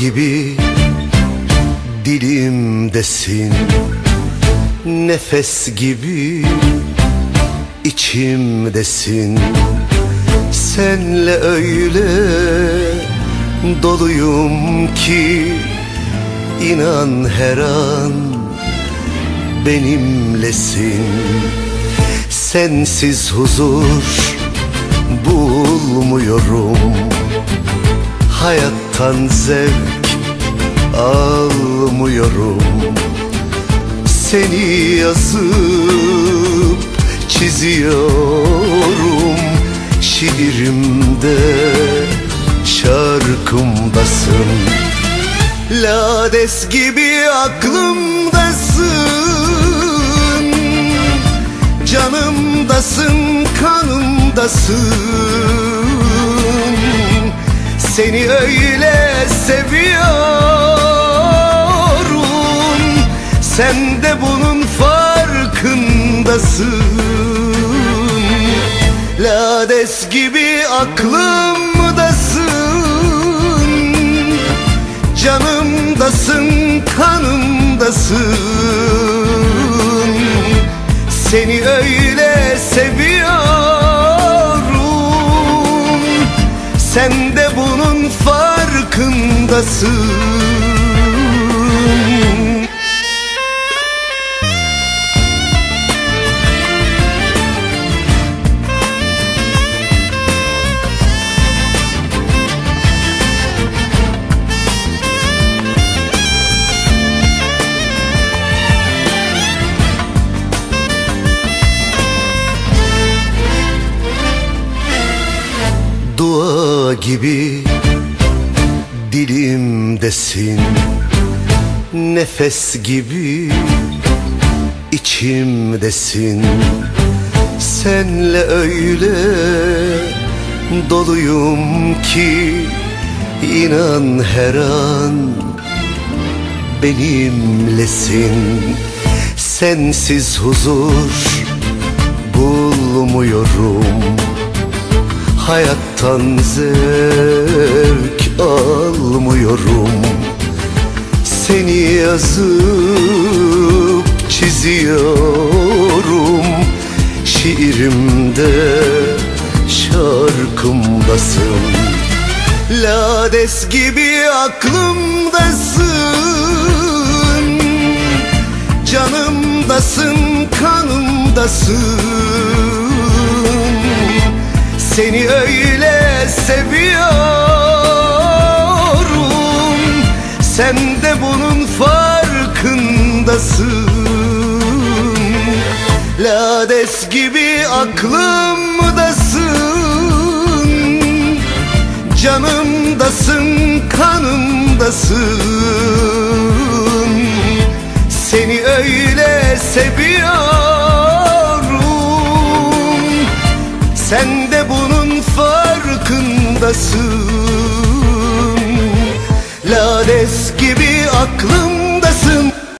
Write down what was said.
gibi dilimdesin. Nefes gibi içimdesin. Senle öyle doluyum ki inan her an benimlesin. Sensiz huzur bulmuyorum Hayattan zevk almıyorum. Seni yazıp çiziyorum. Şiirimde şarkımdasın. Lades gibi aklımdasın. Canımdasın, kanımdasın Seni öyle seviyorum. Sen de bunun farkındasın. Lades gibi aklımdasın. Canımdasın, kanımdasın. Seni öyle seviyorum. Sen de bunun farkındasın. Gibi dilimdesin Nefes gibi içimdesin Senle öyle doluyum ki inan her an benimlesin. Sensiz huzur bulmuyorum. Hayattan zevk almıyorum. Seni yazıp çiziyorum. Şiirimde şarkımdasın. Lades gibi aklımdasın. Canımdasın, kanımdasın farkındasın Lades gibi aklımdasın Canımdasın, kanımdasın. Seni öyle seviyorum. Sen de bunun farkındasın. Lades gibi aklımdasın